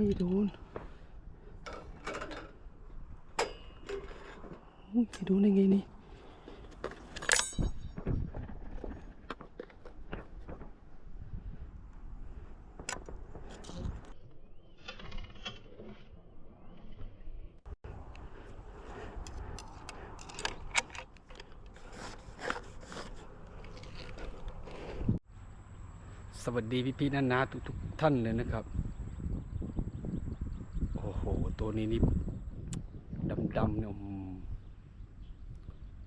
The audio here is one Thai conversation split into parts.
ไม่โดนอุ้ยไม่โดนได้ไงนี่สวัสดีพี่พี่ๆนานาทุกทุกๆท่านเลยนะครับ ตัวนี้นี่ดำๆเนี่ย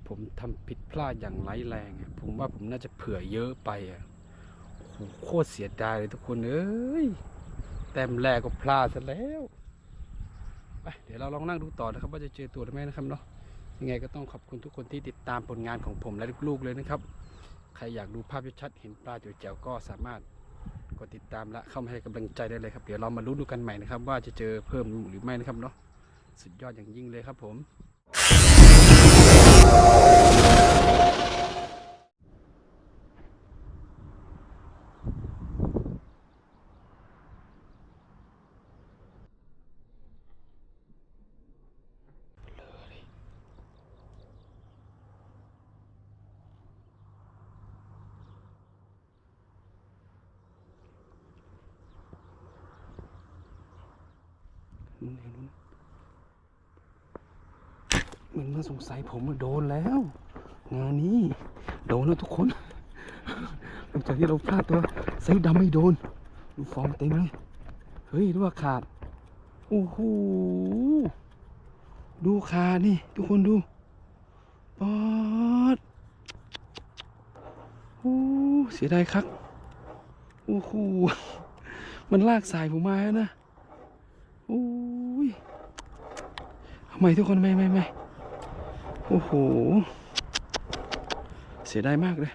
ผมทำผิดพลาดอย่างร้ายแรงผมว่าผมน่าจะเผื่อเยอะไปอะโหโคตรเสียดายเลยทุกคนเอ้ยแต้มแรกก็พลาดซะแล้วไปเดี๋ยวเราลองนั่งดูต่อนะครับ ว่าจะเจอตัวหรือไม่นะครับเนาะยังไงก็ต้องขอบคุณทุกคนที่ติดตามผลงานของผมและลูกๆเลยนะครับ ใครอยากดูภาพชัดเห็นปลาแจ๋วๆก็สามารถ กดติดตามและเข้ามาให้กำลังใจได้เลยครับ เดี๋ยวเรามาลุ้นดูกันใหม่นะครับ ว่าจะเจอเพิ่มหรือไม่นะครับเนาะสุดยอดอย่างยิ่งเลยครับผม นเองนู่นมันมาสงสัยผมว่าโดนแล้ว งานนี้ โดนแล้วทุกคนหลังจากที่เราพลาดตัวไซส์ดำไม่โดนดูฟองเต็มเลย เฮ้ยดูว่าขาดโอ้โหดูขาดนี่ ทุกคนดูปอดโอ้เสียดายครับโอ้โหมันลากสายผมมาแล้วนะโอ้ ไม่ทุกคนไม่ไม่ไม่โอ้โห เสียดายมากเลย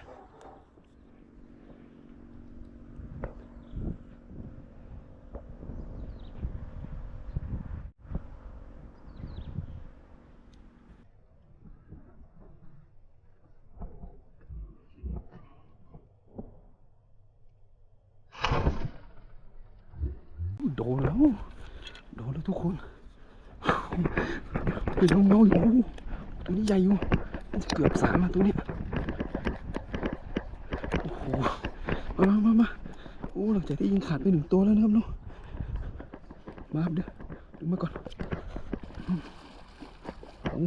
โดนแล้ว โดนแล้วทุกคน เป็นเงาๆอยู่ตัวนี้ใหญ่อยู่มันจะเกือบสามอะตัวนี้โอ้โหมามามามาโอ้หลังจากที่ยิงขาดไปหนึ่งตัวแล้วนะครับเนาะมาเดี๋ยวดึงมาก่อนโอ้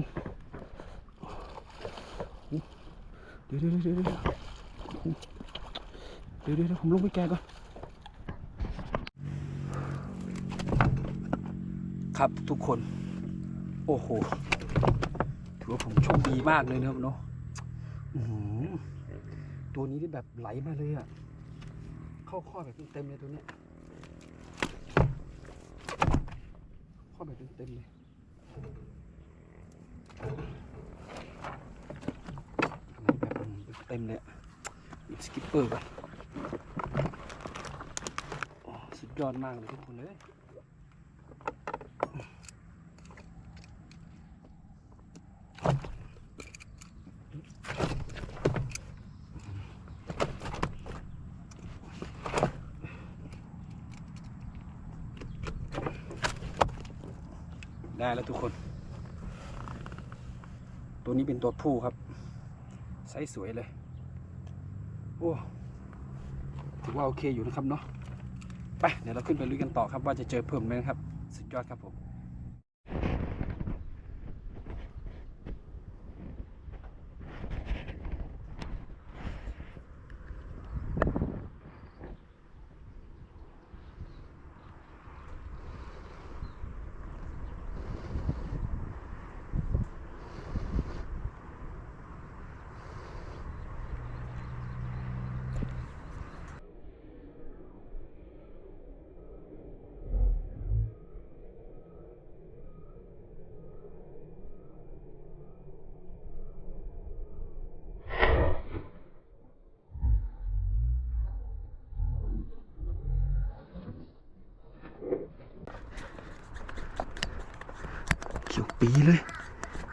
โหเดี๋ยวเดี๋ยวเดี๋ยวเดี๋ยวเดี๋ยวเดี๋ยวเดี๋ยวผมลงไปแกก่อนครับทุกคน อ้โห ถือว่าผมโชคดีมากเลยนะครับเนาะอื้อหือตัวนี้ที่แบบไหลมาเลยอะเข้าข้อแบบเต็มเลยตัวเนี้ย ข้อแบบเต็มเลยแบบเต็มเลยสกิปเปอร์ก่อนสุดยอดมากเลยทุกคนเลย ได้แล้วทุกคน ตัวนี้เป็นตัวผู้ครับไซส์สวยเลย โอ้ถือว่าโอเคอยู่นะครับเนาะไปเดี๋ยวเราขึ้นไปลุยกันต่อครับว่าจะเจอเพิ่มไหมนะครับ สุดยอดครับผม ปีเลย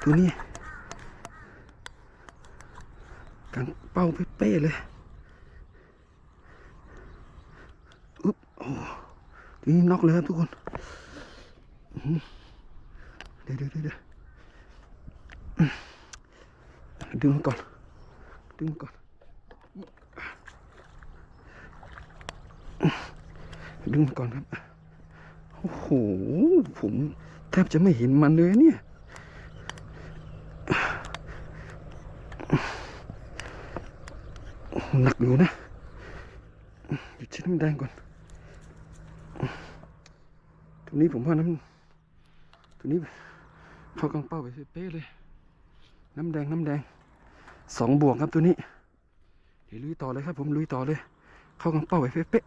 ตัวนี้กลางเป้าเป๊ะเลยอุ๊บโอ้ตัวนี้น็อกเลยครับทุกคนเดี๋ยวเดี๋ยวเดี๋ยวดึงมันก่อน ดึงมันก่อน ดึงมันก่อนครับ โอ้โห ผม ทบจะไม่เห็นมันเลยเนี่ย หนักอยู่นะหยุดเช็ดน้ำแดงก่อน ตรงนี้ผมว่าน้ำตรงนี้เข้ากลางเป้าไปเป๊ะเลย น้ำแดงน้ำแดงสองบวกครับตัวนี้ เดี๋ยวลุยต่อเลยครับผมลุยต่อเลย เข้ากลางเป้าไปเป๊ะ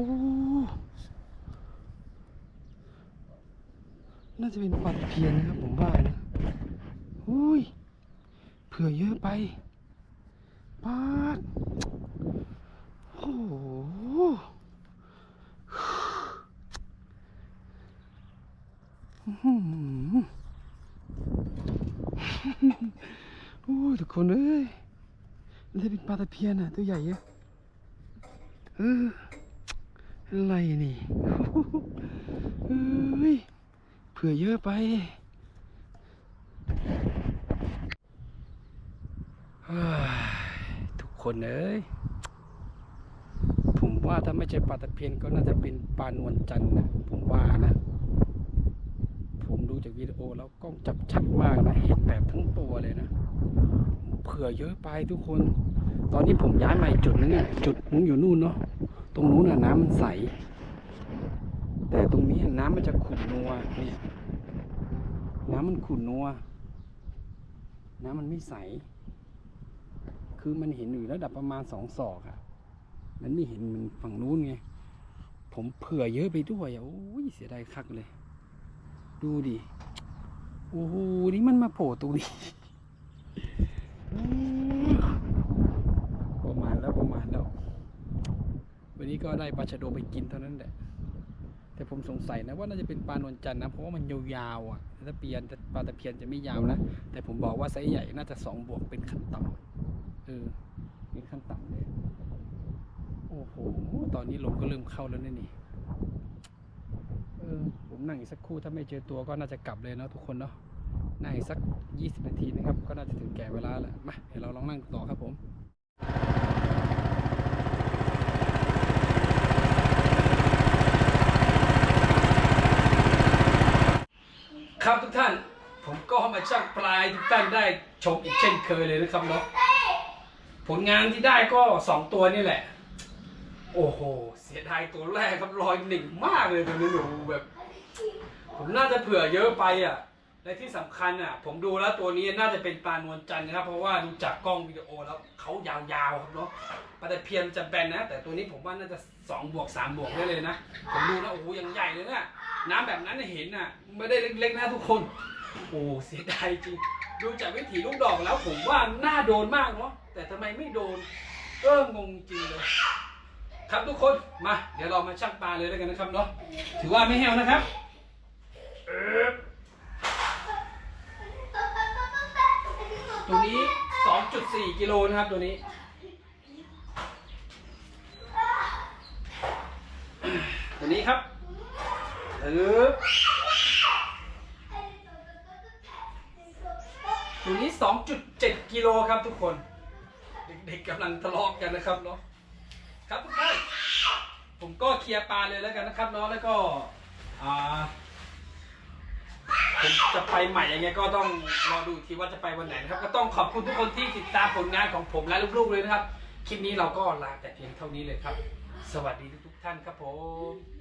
อ้น่าจะเป็นปลาตะเพียนนะครับผมว่านะอุ้ยเผื่อเยอะไปปาดโอ้โหอื้อหือโอ้ทุกคนเอ้ยมันจะเป็นปลาตะเพียนอะตัวใหญ่เยอะเออ อะไรนี่เอ้ยเผื่อเยอะไปทุกคนเอ้ยผมว่าถ้าไม่ใช่ปลาตะเพียนก็น่าจะเป็นปลานวลจันทร์นะผมว่านะ ผมดูจากวิดีโอแล้วกล้องจับชัดมากนะเห็นแบบทั้งตัวเลยนะเผื่อเยอะไปทุกคน ตอนนี้ผมย้ายมาอีกจุดนึงอะจุดนึงอยู่นู่นเนาะ ตรงนู้นอะน้ำมันใส แต่ตรงนี้น้ำมันจะขุ่นนัวเนี่ยน้ำมันขุ่นนัว น้ำมันไม่ใส คือมันเห็นอยู่ระดับประมาณสองศอกอะมันไม่เห็นมันฝั่งนู้นไง ผมเผื่อเยอะไปด้วยโอ้ยเสียดายคักเลย ดูดิ โอ้โห นี่มันมาโผล่ตรงนี้ ประมาณแล้วประมาณแล้ว วันนี้ ก็ได้ปลาชะโดไปกินเท่านั้นแหละ แต่ผมสงสัยนะว่าน่าจะเป็นปลานวลจันทร์นะ เพราะว่ามันยาวๆอะถ้าเปียนปลาตะเพียนจะไม่ยาวนะ แต่ผมบอกว่าไซส์ใหญ่น่าจะสองบวกเป็นขั้นต่ำเออเป็นขั้นต่ำเลย โอ้โห ตอนนี้ลมก็เริ่มเข้าแล้วนี่นี่เออ ผมนั่งอีกสักครู่ถ้าไม่เจอตัวก็น่าจะกลับเลยเนาะทุกคนเนาะนั่งอีกสักยี่สิบนาทีนะครับ ก็น่าจะถึงแก่เวลาแล้ว มา เดี๋ยวเราลองนั่งต่อครับผม ครับทุกท่าน ผมก็มาช่างปลายทุกท่านได้ชมอีกเช่นเคยเลยนะครับเนาะผลงานที่ได้ก็สองตัวนี่แหละ โอ้โห เสียดายตัวแรกครับรอยหนึ่งมากเลยตัวนี้หนูแบบ ผมน่าจะเผื่อเยอะไปอะและที่สำคัญอะ ผมดูแล้วตัวนี้น่าจะเป็นปลานวลจันทร์นะครับ เพราะว่าดูจากกล้องวิดีโอแล้วเขายาวๆครับเนาะปลาตะเพียนจะแบนนะ แต่ตัวนี้ผมว่าน่าจะสองบวกสามบวกได้เลยนะ ผมดูแล้วโอ้โหยังใหญ่เลยเนี่ย น้ำแบบนั้นเห็นอะ ไม่ได้เล็กๆนะทุกคน โอ้เสียดายจริง ดูจากวิถีลูกดอกแล้วผมว่าน่าโดนมากเนาะแต่ทำไมไม่โดนเอองงจริงเลย ครับทุกคนมาเดี๋ยวเรามาชั่งปลาเลยแล้วกันนะครับเนาะถือว่าไม่แห้วนะครับเอิบตัวนี้ 2.4 กิโลนะครับตัวนี้ตัวนี้ครับ ลึอตัวนี้ 2.7 กิโลครับทุกคน เด็กๆกำลังทะเลาะกันนะครับเนาะครับทุกท่านผมก็เคลียร์ปลาเลยแล้วกันนะครับเนาะแล้วก็ผมจะไปใหม่ยังไงก็ต้องรอดูทีว่าจะไปวันไหนนะครับ ก็ต้องขอบคุณทุกคนที่ติดตามผลงานของผมและลูกๆเลยนะครับ คลิปนี้เราก็ลาแต่เพียงเท่านี้เลยครับ สวัสดีทุกๆท่านครับผม